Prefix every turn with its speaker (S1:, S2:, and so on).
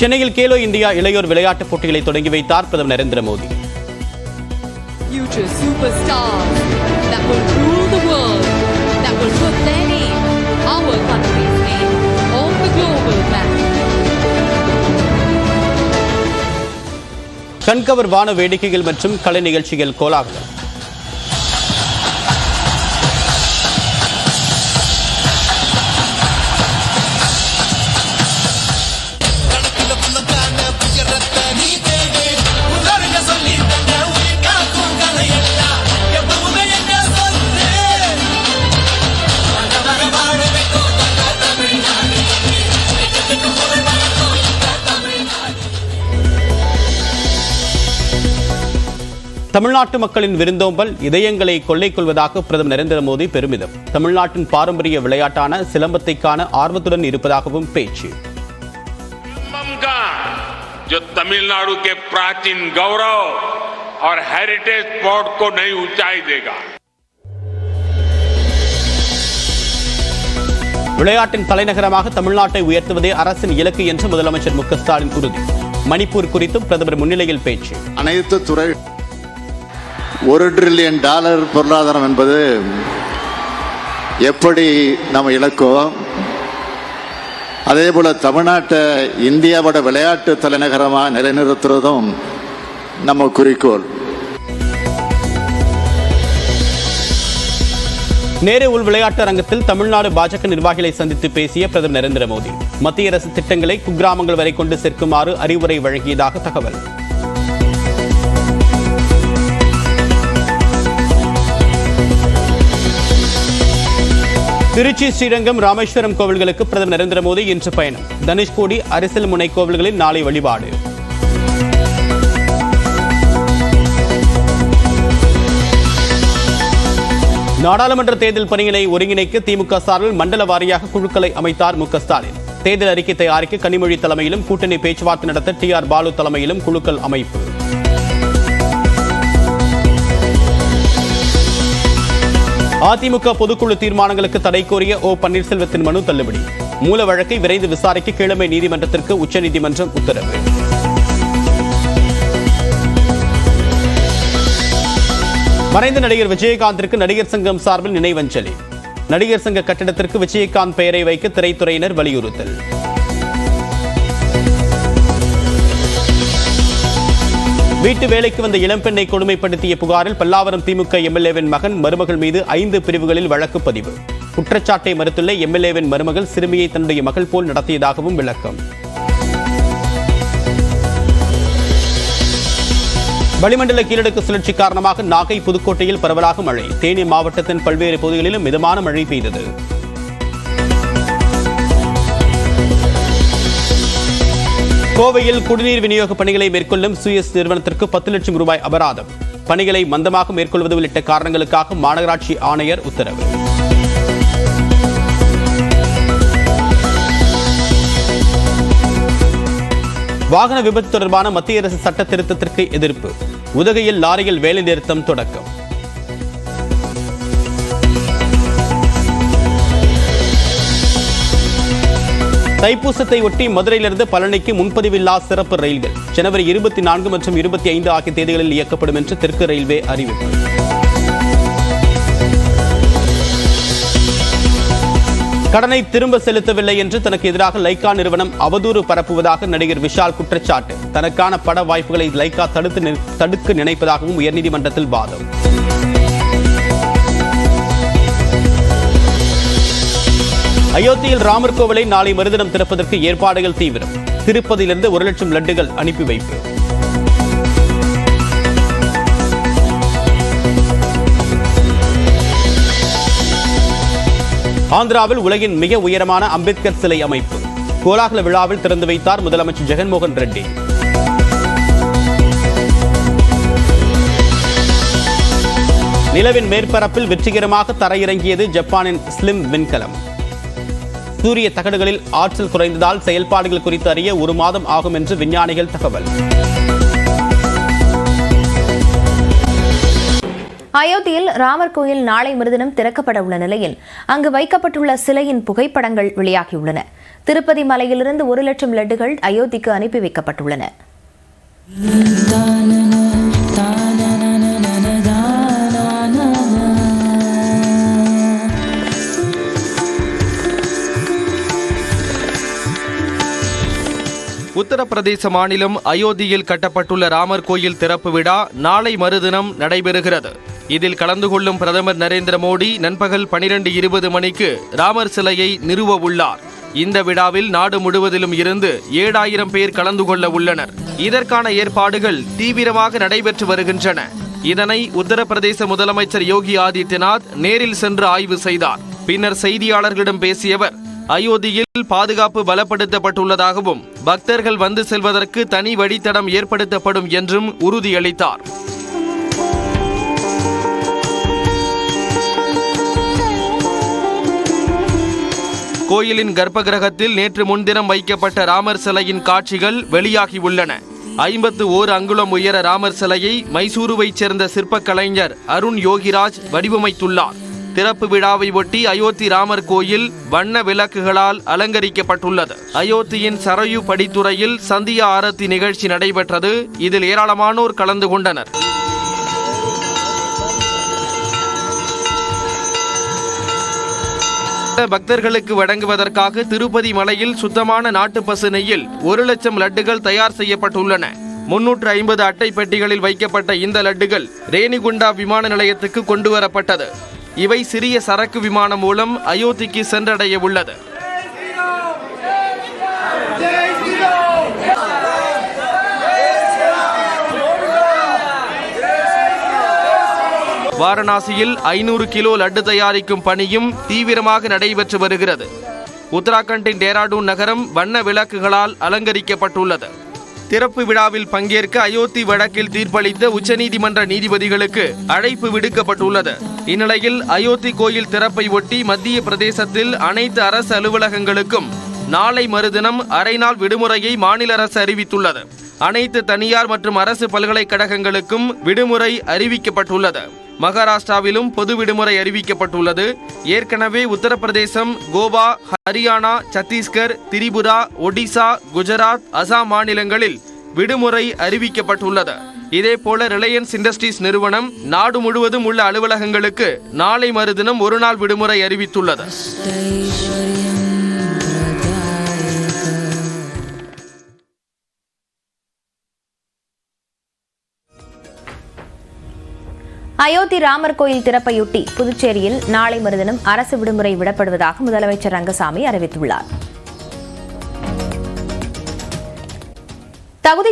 S1: சென்னையில் கேலோ இந்தியா இளையோர் விளையாட்டுப் போட்டிகளை தொடங்கி வைத்தார் பிரதமர் Narendra Modi
S2: future superstars that will rule the world, that will put their name, our country's name, on the global map.
S1: கண்கவர் வான வேடிக்கைகள் மற்றும் கலை நிகழ்ச்சிகள் கோலாகலம் தமிழ்நாட்டு மக்களின் விருந்தோம்பல் இதயங்களை கொள்ளை கொள்வதாக பிரதமர் நரேந்திர மோடி பெருமிதம் தமிழ்நாட்டின் பாரம்பரிய விளையாட்டான சிலம்பத்தை காண ஆர்வத்துடன் இருப்பதாகவும் பேச்சு
S3: संगम का जो तमिलनाडु के प्राचीन गौरव और हेरिटेज स्पॉट को नई ऊंचाई देगा
S1: விளையாட்டின் தலைநகரமாக தமிழ்நாட்டை உயர்த்துவதே அரசின் இலக்கு என்று முதலமைச்சர் மு க ஸ்டாலின் உறுதி மணிப்பூர் குறித்தும் பிரதமர் முன்னிலையில் பேச்சு
S4: அனைத்து துறை ஒரு ட்ரில்லியன் டாலர் பொருளாதாரம் என்பது எப்படி நம்ம இழக்கோ அதே போல தமிழ்நாட்டை இந்தியாவோட விளையாட்டு தலைநகரமாக நிலைநிறுத்துறதும் நம்ம குறிக்கோள்.
S1: நேரு உள் விளையாட்டு அரங்கத்தில் தமிழ்நாடு பாஜக நிர்வாகிகளை சந்தித்து பேசிய பிரதமர் நரேந்திர மோடி. மத்திய அரசு திட்டங்களை குக்கிராமங்கள் வரை கொண்டு சேர்க்குமாறு அறிவுரை வழங்கியதாக தகவல். திருச்சி ஸ்ரீரங்கம் ராமேஸ்வரம் கோவில்களுக்கு பிரதமர் நரேந்திர மோடி இன்று பயணம். தனுஷ்கோடி அரசல் முனை கோவில்களில் நாளை வழிபாடு. நாடாளுமன்ற தேர்தல் பணிகளை ஒருங்கிணைக்க திமுக சார்பில் மண்டல வாரியாக குழுக்களை அமைத்தார் மு ஸ்டாலின். தேர்தல் அறிக்கை தயாரிக்க கனிமொழி தலைமையிலும் கூட்டணி பேச்சுவார்த்தை நடத்த டி ஆர் பாலு தலைமையிலும் குழுக்கள் அமைப்பு. அதிமுக பொதுக்குழு தீர்மானங்களுக்கு தடை கோரிய ஓ பன்னீர்செல்வத்தின் மனு தள்ளுபடி. மூல வழக்கை விரைந்து விசாரிக்க கீழமை நீதிமன்றத்திற்கு உச்சநீதிமன்றம் உத்தரவு. மறைந்த நடிகர் விஜயகாந்திற்கு நடிகர் சங்கம் சார்பில் நினைவஞ்சலி. நடிகர் சங்க கட்டிடத்திற்கு விஜயகாந்த் பெயரை வைக்க திரைத்துறையினர் வலியுறுத்தல். வீட்டு வேலைக்கு வந்த இளம்பெண்ணை கொடுமைப்படுத்திய புகாரில் பல்லாவரம் திமுக எம்எல்ஏவின் மகன் மருமகள் மீது ஐந்து பிரிவுகளில் வழக்கு பதிவு. குற்றச்சாட்டை மறுத்துள்ள எம்எல்ஏவின் மருமகள் சிறுமியை தன்னுடைய மகள் போல் நடத்தியதாகவும் விளக்கம். வளிமண்டல கீழடுக்கு சுழற்சி காரணமாக நாகை புதுக்கோட்டையில் பரவலாக மழை. தேனி மாவட்டத்தின் பல்வேறு பகுதிகளிலும் மிதமான மழை பெய்தது. கோவையில் குடிநீர் விநியோக பணிகளை மேற்கொள்ளும் சுயஸ் நிறுவனத்திற்கு பத்து லட்சம் ரூபாய் அபராதம். பணிகளை மந்தமாக மேற்கொள்வது உள்ளிட்ட காரணங்களுக்காக மாநகராட்சி ஆணையர் உத்தரவு. வாகன விபத்து தொடர்பான மத்திய அரசு சட்ட திருத்தத்திற்கு எதிர்ப்பு. உதகையில் லாரியில் வேலை நிறுத்தம் தொடக்கம். தைப்பூசத்தை ஒட்டி மதுரையிலிருந்து பழனிக்கு முன்பதிவில்லா சிறப்பு ரயில்கள் ஜனவரி இருபத்தி நான்கு மற்றும் இருபத்தி ஐந்து ஆகிய தேதிகளில் இயக்கப்படும் என்று தெற்கு ரயில்வே அறிவிப்பு. கடனை திரும்ப செலுத்தவில்லை என்று தனக்கு எதிராக லைக்கா நிறுவனம் அவதூறு பரப்புவதாக நடிகர் விஷால் குற்றச்சாட்டு. தனக்கான பட வாய்ப்புகளை லைக்கா தடுத்து தடுக்க நினைப்பதாகவும் உயர்நீதிமன்றத்தில் வாதம். அயோத்தியில் ராமர் கோவிலை நாளை மறுதினம் திறப்பதற்கு ஏற்பாடுகள் தீவிரம். திருப்பதியிலிருந்து ஒரு லட்சம் லட்டுகள் அனுப்பி வைப்பு. ஆந்திராவில் உலகின் மிக உயரமான அம்பேத்கர் சிலை அமைப்பு. கோலாகல விழாவில் திறந்து வைத்தார் முதலமைச்சர் ஜெகன்மோகன் ரெட்டி. நிலவின் மேற்பரப்பில் வெற்றிகரமாக தரையிறங்கியது ஜப்பானின் ஸ்லிம் விண்கலம். சூரிய தகடுகளில் ஆற்றல் குறைந்ததால் செயல்பாடுகள் குறித்து அறிய ஒரு மாதம் ஆகும் என்று விஞ்ஞானிகள் தகவல்.
S5: அயோத்தியில் ராமர் கோயில் நாளை மறுதினம் திறக்கப்பட உள்ள நிலையில் அங்கு வைக்கப்பட்டுள்ள சிலையின் புகைப்படங்கள் வெளியாகியுள்ளன. திருப்பதி மலையிலிருந்து ஒரு லட்சம் லட்டுகள் அயோத்திக்கு அனுப்பி வைக்கப்பட்டுள்ளன.
S6: உத்தரப்பிரதேச மாநிலம் அயோத்தியில் கட்டப்பட்டுள்ள ராமர் கோயில் திறப்பு விழா நாளை மறுதினம் நடைபெறுகிறது. இதில் கலந்து கொள்ளும் பிரதமர் நரேந்திர மோடி நண்பகல் பனிரெண்டு இருபது மணிக்கு ராமர் சிலையை நிறுவ உள்ளார். இந்த விழாவில் நாடு முழுவதிலும் இருந்து ஏழாயிரம் பேர் கலந்து கொள்ள உள்ளனர். இதற்கான ஏற்பாடுகள் தீவிரமாக நடைபெற்று வருகின்றன. இதனை உத்தரப்பிரதேச முதலமைச்சர் யோகி ஆதித்யநாத் நேரில் சென்று ஆய்வு செய்தார். பின்னர் செய்தியாளர்களிடம் பேசியவர் அயோத்தியில் பாதுகாப்பு பலப்படுத்தப்பட்டுள்ளதாகவும் பக்தர்கள் வந்து செல்வதற்கு தனி வழித்தடம் ஏற்படுத்தப்படும் என்றும் உறுதியளித்தார். கோயிலின் கர்ப்பகிரகத்தில் நேற்று முன்தினம் வைக்கப்பட்ட ராமர் சிலையின் காட்சிகள் வெளியாகியுள்ளன. ஐம்பத்து ஓர் அங்குலம் உயர ராமர் சிலையை மைசூருவைச் சேர்ந்த சிற்பக் கலைஞர் அருண் யோகிராஜ் வடிவமைத்துள்ளார். திறப்பு விழாவை ஒட்டி அயோத்தி ராமர் கோயில் வண்ண விளக்குகளால் அலங்கரிக்கப்பட்டுள்ளது. அயோத்தியின் சரையு படித்துறையில் சந்தியா ஆரத்தி நிகழ்ச்சி நடைபெற்றது. இதில் ஏராளமானோர் கலந்து கொண்டனர். பக்தர்களுக்கு வழங்குவதற்காக திருப்பதி மலையில் சுத்தமான நாட்டு பசுனையில் ஒரு லட்சம் லட்டுகள் தயார் செய்யப்பட்டுள்ளன. முன்னூற்று ஐம்பது அட்டை பெட்டிகளில் வைக்கப்பட்ட இந்த லட்டுகள் ரேணிகுண்டா விமான நிலையத்துக்கு கொண்டு வரப்பட்டது. இவை சிறிய சரக்கு விமானம் மூலம் அயோத்திக்கு சென்றடைய உள்ளது. வாரணாசியில் ஐநூறு கிலோ லட்டு தயாரிக்கும் பணியும் தீவிரமாக நடைபெற்று வருகிறது. உத்தராகண்டின் டேராடூன் நகரம் வண்ண விளக்குகளால் அலங்கரிக்கப்பட்டுள்ளது. திறப்பு விழாவில் பங்கேற்க அயோத்தி வழக்கில் தீர்ப்பளித்த உச்சநீதிமன்ற நீதிபதிகளுக்கு அழைப்பு விடுக்கப்பட்டுள்ளது. இந்நிலையில் அயோத்தி கோயில் திறப்பை ஒட்டி மத்திய பிரதேசத்தில் அனைத்து அரசு அலுவலகங்களுக்கும் நாளை மறுதினம் அரை நாள் விடுமுறையை மாநில அரசு அறிவித்துள்ளது. அனைத்து தனியார் மற்றும் அரசு பல்கலைக்கழகங்களுக்கும் விடுமுறை அறிவிக்கப்பட்டுள்ளது. மகாராஷ்டிராவிலும் பொது விடுமுறை அறிவிக்கப்பட்டுள்ளது. ஏற்கனவே உத்தரப்பிரதேசம் கோவா ஹரியானா சத்தீஸ்கர் திரிபுரா ஒடிசா குஜராத் அசாம் மாநிலங்களில் விடுமுறை அறிவிக்கப்பட்டுள்ளது. இதேபோல ரிலையன்ஸ் இண்டஸ்ட்ரீஸ் நிறுவனம் நாடு முழுவதும் உள்ள அலுவலகங்களுக்கு நாளை மறுதினம் ஒரு நாள் விடுமுறை அறிவித்துள்ளது.
S5: அயோத்தி ராமர் கோயில் திறப்பையொட்டி புதுச்சேரியில் நாளை மறுதினம் அரசு விடுமுறை விடப்படுவதாக முதலமைச்சர் ரங்கசாமி அறிவித்துள்ளார். தகுதி